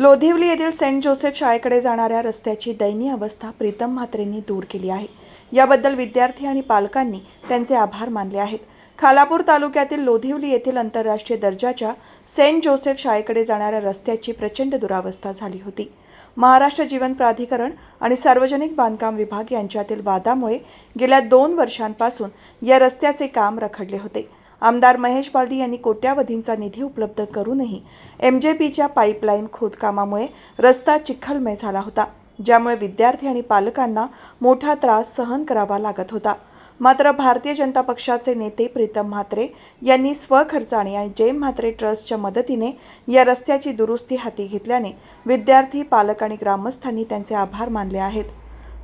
लोधिवली येथील Saint Joseph शाळेकडे जाणाऱ्या रस्त्याची दयनीय अवस्था प्रीतम म्हात्रेंनी दूर केली आहे. याबद्दल विद्यार्थी आणि पालकांनी त्यांचे आभार मानले आहेत. खालापूर तालुक्यातील लोधिवली येथील आंतरराष्ट्रीय दर्जाच्या सेंट जोसेफ शाळेकडे जाणाऱ्या रस्त्याची प्रचंड दुरावस्था झाली होती. महाराष्ट्र जीवन प्राधिकरण आणि सार्वजनिक बांधकाम विभाग यांच्यातील वादामुळे गेल्या दोन वर्षांपासून या रस्त्याचे काम रखडले होते. आमदार महेश बालदी यांनी कोट्यावधींचा निधी उपलब्ध करूनही एम जे पीच्या पाईपलाईन खोदकामामुळे रस्ता चिखलमय झाला होता ज्यामुळे विद्यार्थी आणि पालकांना मोठा त्रास सहन करावा लागत होता. मात्र भारतीय जनता पक्षाचे नेते प्रीतम म्हात्रे यांनी स्वखर्चाने आणि जय म्हात्रे ट्रस्टच्या मदतीने या रस्त्याची दुरुस्ती हाती घेतल्याने विद्यार्थी पालक आणि ग्रामस्थांनी त्यांचे आभार मानले आहेत.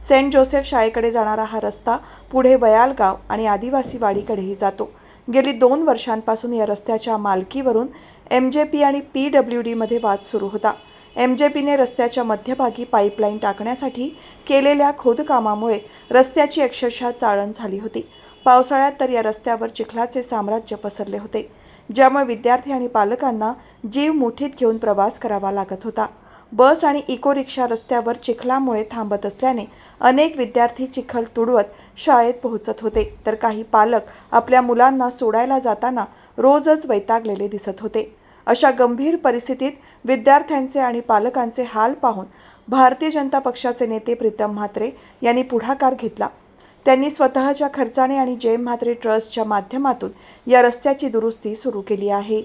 सेंट जोसेफ शाळेकडे जाणारा हा रस्ता पुढे वयालगाव आणि आदिवासी वाडीकडेही जातो. गेली दोन वर्षांपासून या रस्त्याच्या मालकीवरून एम जे पी आणि पी डब्ल्यू डीमध्ये वाद सुरू होता. एम जे पीने रस्त्याच्या मध्यभागी पाईपलाईन टाकण्यासाठी केलेल्या खोदकामामुळे रस्त्याची अक्षरशः चाळण झाली होती. पावसाळ्यात तर या रस्त्यावर चिखलाचे साम्राज्य पसरले होते ज्यामुळे विद्यार्थी आणि पालकांना जीव मुठीत घेऊन प्रवास करावा लागत होता. बस आणि इको रिक्षा रस्त्यावर चिखलामुळे थांबत असल्याने अनेक विद्यार्थी चिखल तुडवत शाळेत पोहोचत होते. तर काही पालक आपल्या मुलांना सोडायला जाताना रोजच वैतागलेले दिसत होते. अशा गंभीर परिस्थितीत विद्यार्थ्यांचे आणि पालकांचे हाल पाहून भारतीय जनता पक्षाचे नेते प्रीतम म्हात्रे यांनी पुढाकार घेतला. त्यांनी स्वतःच्या खर्चाने आणि जय म्हात्रे ट्रस्टच्या माध्यमातून या रस्त्याची दुरुस्ती सुरू केली आहे.